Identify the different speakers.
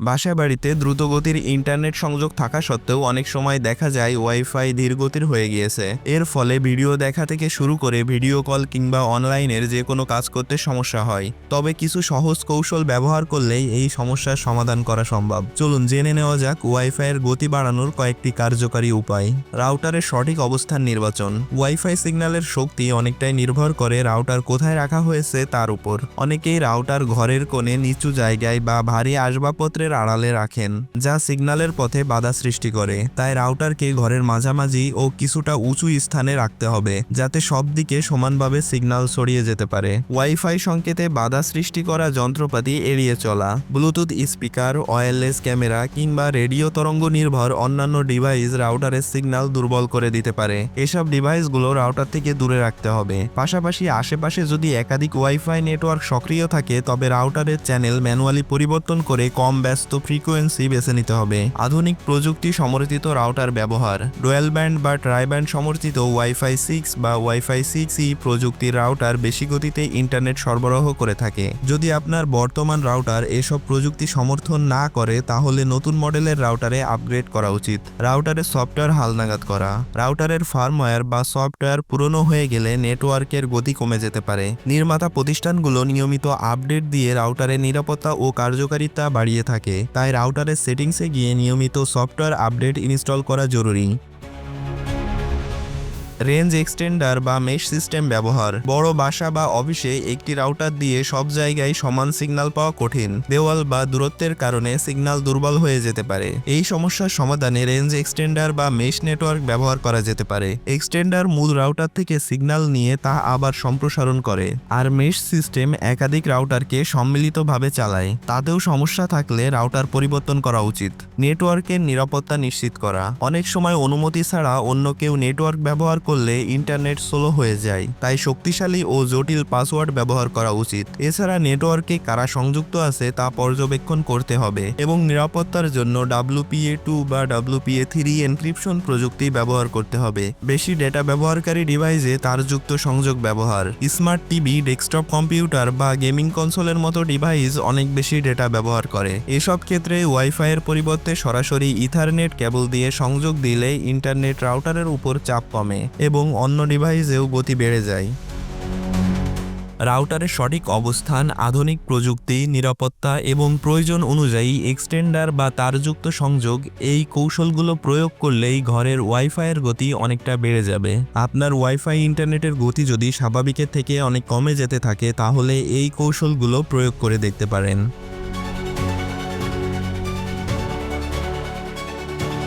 Speaker 1: বাসা বাড়িতে দ্রুতগতির ইন্টারনেট সংযোগ থাকা সত্ত্বেও অনেক সময় দেখা যায় ওয়াইফাই ধীরগতির হয়ে গিয়েছে। এর ফলে ভিডিও দেখা থেকে শুরু করে ভিডিও কল কিংবা অনলাইনের যে কোনো কাজ করতে সমস্যা হয়। তবে কিছু সহজ কৌশল ব্যবহার করলেই এই সমস্যার সমাধান করা সম্ভব। চলুন জেনে নেওয়া যাক ওয়াইফাইয়ের গতি বাড়ানোর কয়েকটি কার্যকারী উপায়। রাউটারের সঠিক অবস্থান নির্বাচন। ওয়াইফাই সিগন্যালের শক্তি অনেকটাই নির্ভর করে রাউটার কোথায় রাখা হয়েছে তার উপর। অনেকেই রাউটার ঘরের কোণে নিচু জায়গায় বা ভারী আসবাবপত্রের আড়ালে রাখেন, যা সিগন্যালের পথে বাধা সৃষ্টি করে। তাই রাউটারকে ঘরের মাঝামাঝি ও কিছুটা উঁচু স্থানে রাখতে হবে, যাতে সব দিকে সমানভাবে সিগন্যাল ছড়িয়ে যেতে পারে। ওয়াইফাই সংকেতে বাধা সৃষ্টি করা যন্ত্রপাতি এড়িয়ে চলা, ব্লুটুথ স্পিকার, ওয়্যারলেস ক্যামেরা কিংবা রেডিও তরঙ্গ নির্ভর অন্যান্য ডিভাইস রাউটারের সিগন্যাল দুর্বল করে দিতে পারে। এসব ডিভাইসগুলো রাউটার থেকে দূরে রাখতে হবে। পাশাপাশি আশেপাশে যদি একাধিক ওয়াইফাই নেটওয়ার্ক সক্রিয় থাকে, তবে রাউটারের চ্যানেল ম্যানুয়ালি পরিবর্তন করে কম ব্যস্ত ফ্রিকোয়েন্সি বেছে নিতে হবে। আধুনিক প্রযুক্তি সমর্থিত রাউটার ব্যবহার। ডোয়েল ব্যান্ড বা ট্রাই ব্যান্ড সমর্থিত ওয়াইফাই সিক্স বা ওয়াইফাই সিক্স ই প্রযুক্তির রাউটার বেশি গতিতে ইন্টারনেট সরবরাহ করে থাকে। যদি আপনার বর্তমান রাউটার এসব প্রযুক্তি সমর্থন না করে, তাহলে নতুন মডেলের রাউটারে আপগ্রেড করা উচিত। রাউটারের সফটওয়্যার হালনাগাদ করা। রাউটারের ফার্মওয়্যার বা সফটওয়্যার পুরনো হয়ে গেলে নেটওয়ার্কের গতি কমে যেতে পারে। নির্মাতা প্রতিষ্ঠানগুলো নিয়মিত আপডেট দিয়ে রাউটারের নিরাপত্তা ও কার্যকারিতা বাড়িয়ে থাকে। তাই রাউটারের সেটিংসে গিয়ে নিয়মিত সফটওয়্যার আপডেট ইনস্টল করা জরুরি। রেঞ্জ এক্সটেন্ডার বা মেশ সিস্টেম ব্যবহার। বড় বাসা বা অফিসে একটি রাউটার দিয়ে সব জায়গায় সমান সিগন্যাল পাওয়া কঠিন। দেওয়াল বা দূরত্বের কারণে সিগন্যাল দুর্বল হয়ে যেতে পারে। এই সমস্যার সমাধানে রেঞ্জ এক্সটেন্ডার বা মেশ নেটওয়ার্ক ব্যবহার করা যেতে পারে। এক্সটেন্ডার মূল রাউটার থেকে সিগন্যাল নিয়ে তা আবার সম্প্রসারণ করে আর মেশ সিস্টেম একাধিক রাউটারকে সম্মিলিতভাবে চালায়। তাতেও সমস্যা থাকলে রাউটার পরিবর্তন করা উচিত। নেটওয়ার্কের নিরাপত্তা নিশ্চিত করা। অনেক সময় অনুমতি ছাড়া অন্য কেউ নেটওয়ার্ক ব্যবহার করলে ইন্টারনেট স্লো হয়ে যায়, তাই শক্তিশালী ও জটিল পাসওয়ার্ড ব্যবহার করা উচিত। এছাড়া নেটওয়ার্কে কারা সংযুক্ত আছে তা পর্যবেক্ষণ করতে হবে এবং নিরাপত্তার জন্য ডাব্লুপিএ টু বা ডাব্লুপিএ থ্রি এনক্রিপশন প্রযুক্তি ব্যবহার করতে হবে। বেশি ডেটা ব্যবহারকারী ডিভাইসে তার যুক্ত সংযোগ ব্যবহার। স্মার্ট টিভি, ডেস্কটপ কম্পিউটার বা গেমিং কনসোলের মতো ডিভাইস অনেক বেশি ডেটা ব্যবহার করে। এসব ক্ষেত্রে ওয়াইফাইয়ের পরিবর্তে সরাসরি ইথারনেট কেবল দিয়ে সংযোগ দিলে ইন্টারনেট রাউটারের উপর চাপ কমে। এবং অন্য ডিভাইসেও গতি বেড়ে যায়। রাউটারের সঠিক অবস্থান, আধুনিক প্রযুক্তি, নিরাপত্তা এবং প্রয়োজন অনুযায়ী এক্সটেন্ডার বা তারযুক্ত সংযোগ এই কৌশলগুলো প্রয়োগ করলেই ঘরের ওয়াইফাইয়ের গতি অনেকটা বেড়ে যাবে। আপনার ওয়াইফাই ইন্টারনেটের গতি যদি স্বাভাবিকের থেকে অনেক কমে যেতে থাকে, তাহলে এই কৌশলগুলো প্রয়োগ করে দেখতে পারেন।